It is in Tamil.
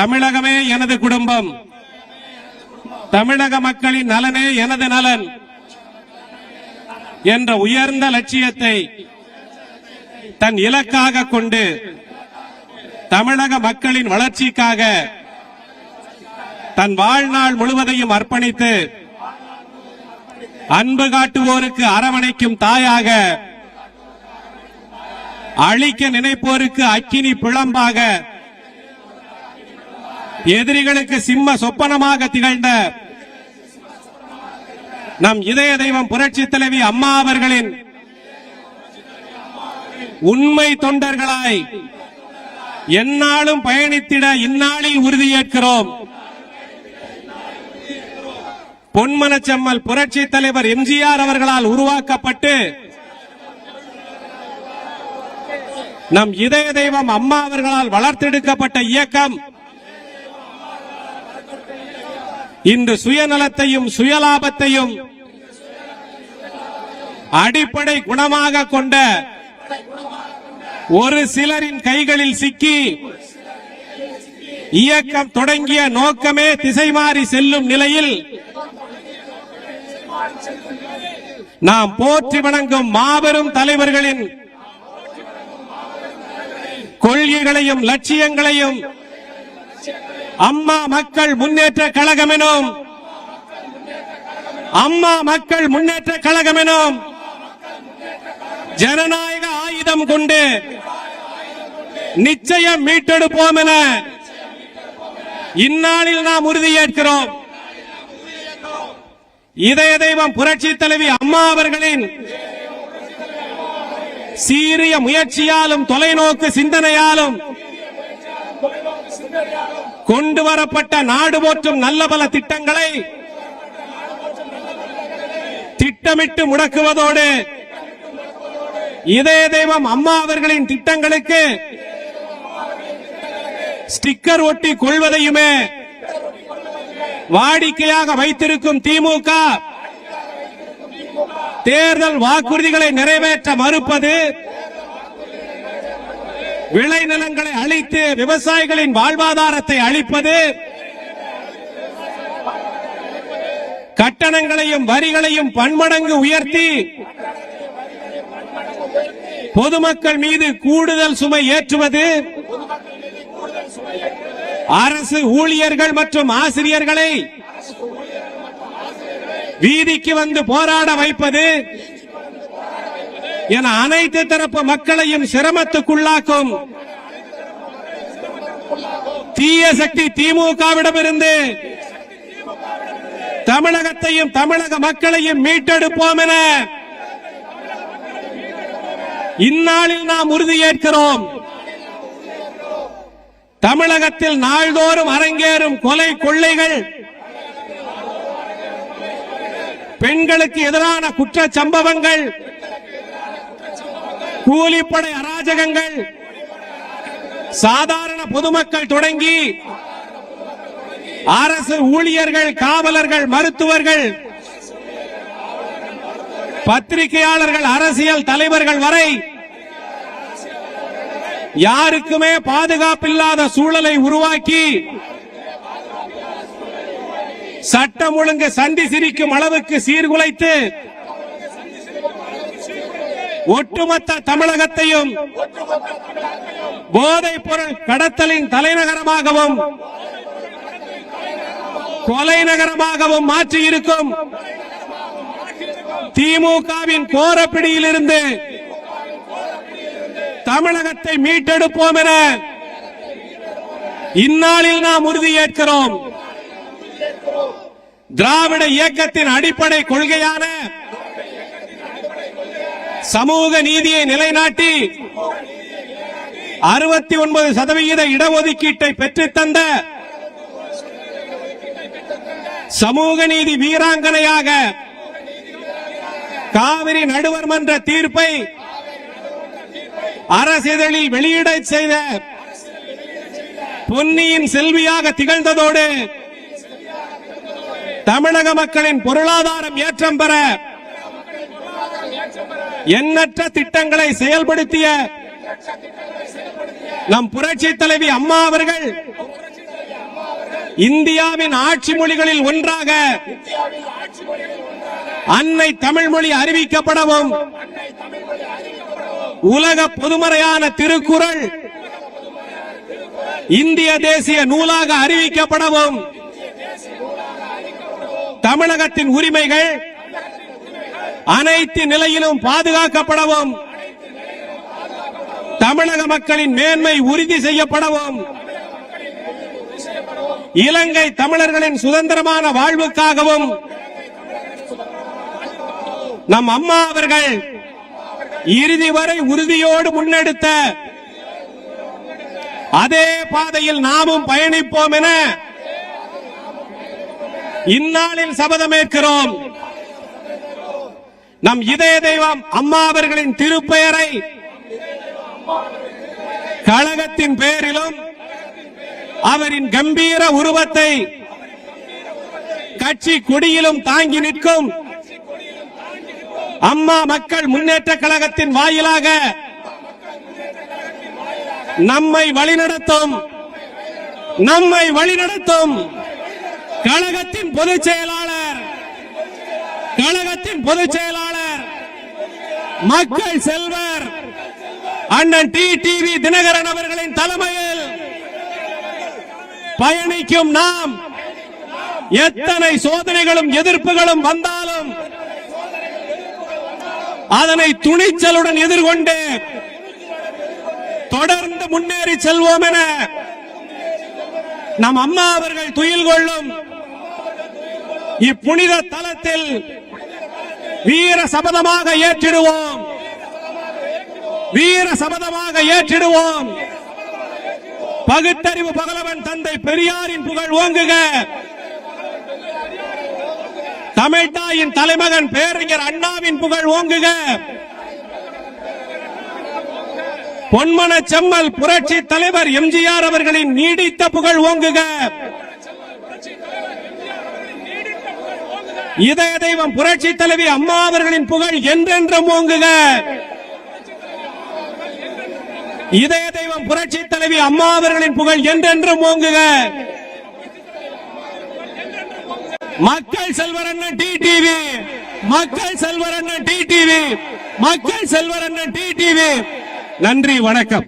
தமிழகமே எனது குடும்பம். தமிழக மக்களின் நலனே எனது நலன் என்ற உயர்ந்த லட்சியத்தை தன் இலக்காக கொண்டு தமிழக மக்களின் வளர்ச்சிக்காக தன் வாழ்நாள் முழுவதையும் அர்ப்பணித்து அன்பு காட்டுவோருக்கு அரவணைக்கும் தாயாக அழிக்க நினைப்போருக்கு அக்கினி புலம்பாக எதிரிகளுக்கு சிம்ம சொப்பனமாக திகழ்ந்த நம் இதய தெய்வம் புரட்சி தலைவி அம்மா அவர்களின் உண்மை தொண்டர்களாய் எந்நாளும் பயணித்திட இந்நாளில் உறுதியேற்கிறோம். பொன்மனச்செம்மல் புரட்சி தலைவர் எம்ஜிஆர் அவர்களால் உருவாக்கப்பட்டு நம் இதய தெய்வம் அம்மா அவர்களால் வளர்த்தெடுக்கப்பட்ட இயக்கம் இன்று சுயநலத்தையும் சுயலாபத்தையும் அடிப்படை குணமாக கொண்ட ஒரு சிலரின் கைகளில் சிக்கி இயக்கம் தொடங்கிய நோக்கமே திசை மாறி செல்லும் நிலையில் நாம் போற்றி வணங்கும் மாபெரும் தலைவர்களின் கொள்கைகளையும் லட்சியங்களையும் அம்மா மக்கள் முன்னேற்ற கழகம் எனும். அம்மா மக்கள் முன்னேற்ற கழகம் எனும். ஜனநாயக ஆயுதம் கொண்டு நிச்சயம் மீட்டெடுப்போம் என இந்நாளில் நாம் உறுதியேற்கிறோம் இதய தெய்வம் புரட்சி தலைவி அம்மா அவர்களின் சீரிய முயற்சியாலும் தொலைநோக்கு சிந்தனையாலும் கொண்டு வரப்பட்ட நாடு போற்றும் நல்ல பல திட்டங்களை திட்டமிட்டு முடக்குவதோடு இதய தெய்வம் அம்மா அவர்களின் திட்டங்களுக்கு ஸ்டிக்கர் ஒட்டி கொள்வதையுமே வாடிக்கையாக வைத்திருக்கும் திமுக தேர்தல் வாக்குறுதிகளை நிறைவேற்ற மறுப்பது விளைநிலங்களை அழித்து விவசாயிகளின் வாழ்வாதாரத்தை அழிப்பது கட்டணங்களையும் வரிகளையும் பன்மடங்கு உயர்த்தி பொதுமக்கள் மீது கூடுதல் சுமை ஏற்றுவது அரசு ஊழியர்கள் மற்றும் ஆசிரியர்களை வீதிக்கு வந்து போராட வைப்பது என அனைத்து தரப்பு மக்களையும் சிரமத்துக்குள்ளாக்கும். தீய சக்தி திமுகவிடமிருந்து தமிழகத்தையும் தமிழக மக்களையும் மீட்டெடுப்போம் என இந்நாளில் நாம் உறுதியேற்கிறோம். தமிழகத்தில் நாள்தோறும் அரங்கேறும் கொலை கொள்ளைகள் பெண்களுக்கு எதிரான குற்ற சம்பவங்கள் கூலிப்படை அராஜகங்கள் சாதாரண பொதுமக்கள் தொடங்கி அரசு ஊழியர்கள் காவலர்கள் மருத்துவர்கள் பத்திரிகையாளர்கள் அரசியல் தலைவர்கள் வரை யாருக்குமே பாதுகாப்பில்லாத சூழலை உருவாக்கி சட்டம் ஒழுங்கு சண்டி சிரிக்கும் அளவுக்கு சீர்குலைத்து ஒட்டுமொத்த தமிழகத்தையும் போதைப் பொருள் கடத்தலின் தலைநகரமாகவும் கொலை நகரமாகவும் மாற்றியிருக்கும் திமுகவின் கோரப்பிடியில் இருந்து தமிழகத்தை மீட்டெடுப்போம் என இந்நாளில் நாம் உறுதியேற்கிறோம் திராவிட இயக்கத்தின் அடிப்படை கொள்கையான சமூக நீதியை நிலைநாட்டி அறுபத்தி ஒன்பது சதவிகித இடஒதுக்கீட்டை பெற்றுத்தந்த சமூக நீதி வீராங்கனையாக காவிரி நடுவர் மன்ற தீர்ப்பை அரசிதழில் வெளியிட செய்த பொன்னியின் செல்வியாக திகழ்ந்ததோடு தமிழக மக்களின் பொருளாதாரம் ஏற்றம் பெற எண்ணற்ற திட்டங்களை செயல்படுத்திய நம் புரட்சி தலைவி அம்மா அவர்கள் இந்தியாவின் ஆட்சி மொழிகளில் ஒன்றாக அன்னை தமிழ் மொழி அறிவிக்கப்படவும் உலக பொதுமறையான திருக்குறள் இந்திய தேசிய நூலாக அறிவிக்கப்படவும் தமிழகத்தின் உரிமைகள் அனைத்து நிலையிலும் பாதுகாக்கப்படவும். தமிழக மக்களின் மேன்மை உறுதி செய்யப்படவும். இலங்கை தமிழர்களின் சுதந்திரமான வாழ்வுக்காகவும். நம் அம்மா அவர்கள் இறுதி வரை உறுதியோடு முன்னெடுத்த அதே பாதையில் நாமும் பயணிப்போம் என இந்நாளில் சபதமேற்கிறோம். நம் இதய தெய்வம் அம்மா அவர்களின் திருப்பெயரை கழகத்தின் பெயரிலும் அவரின் கம்பீர உருவத்தை கட்சி கொடியிலும் தாங்கி நிற்கும் அம்மா மக்கள் முன்னேற்ற கழகத்தின் வாயிலாக நம்மை வழிநடத்தும் நம்மை வழிநடத்தும் கழகத்தின் பொதுச் செயலாளர் கழகத்தின் பொதுச் செயலாளர் மக்கள் செல்வர் அண்ணன் டி டிவி தினகரன் அவர்களின் தலைமையில் பயணிக்கும் நாம் எத்தனை சோதனைகளும் எதிர்ப்புகளும் வந்தாலும் அதனை துணிச்சலுடன் எதிர்கொண்டு தொடர்ந்து முன்னேறி செல்வோம் என நம் அம்மா அவர்கள் துயில் கொள்ளும் இப்புனித தலத்தில் வீர சபதமாக ஏற்றிடுவோம். வீர சபதமாக ஏற்றிடுவோம். பகுத்தறிவு பகலவன் தந்தை பெரியாரின் புகழ் ஓங்குக. தமிழ்தாயின் தலைமகன் பேரறிஞர் அண்ணாவின் புகழ் ஓங்குக. பொன்மன செம்மல் புரட்சி தலைவர் எம்ஜிஆர் அவர்களின் நீடித்த புகழ் ஓங்குக. இதய தெய்வம் புரட்சி தலைவி அம்மா அவர்களின் புகழ் என்றென்றும் ஓங்குக. இதய தெய்வம் புரட்சி தலைவி அம்மா அவர்களின் புகழ் என்றென்றும் ஓங்குக. மக்கள் செல்வர் டி டிவி மக்கள் செல்வர் டி டிவி மக்கள் செல்வர் டி டிவி நன்றி வணக்கம்.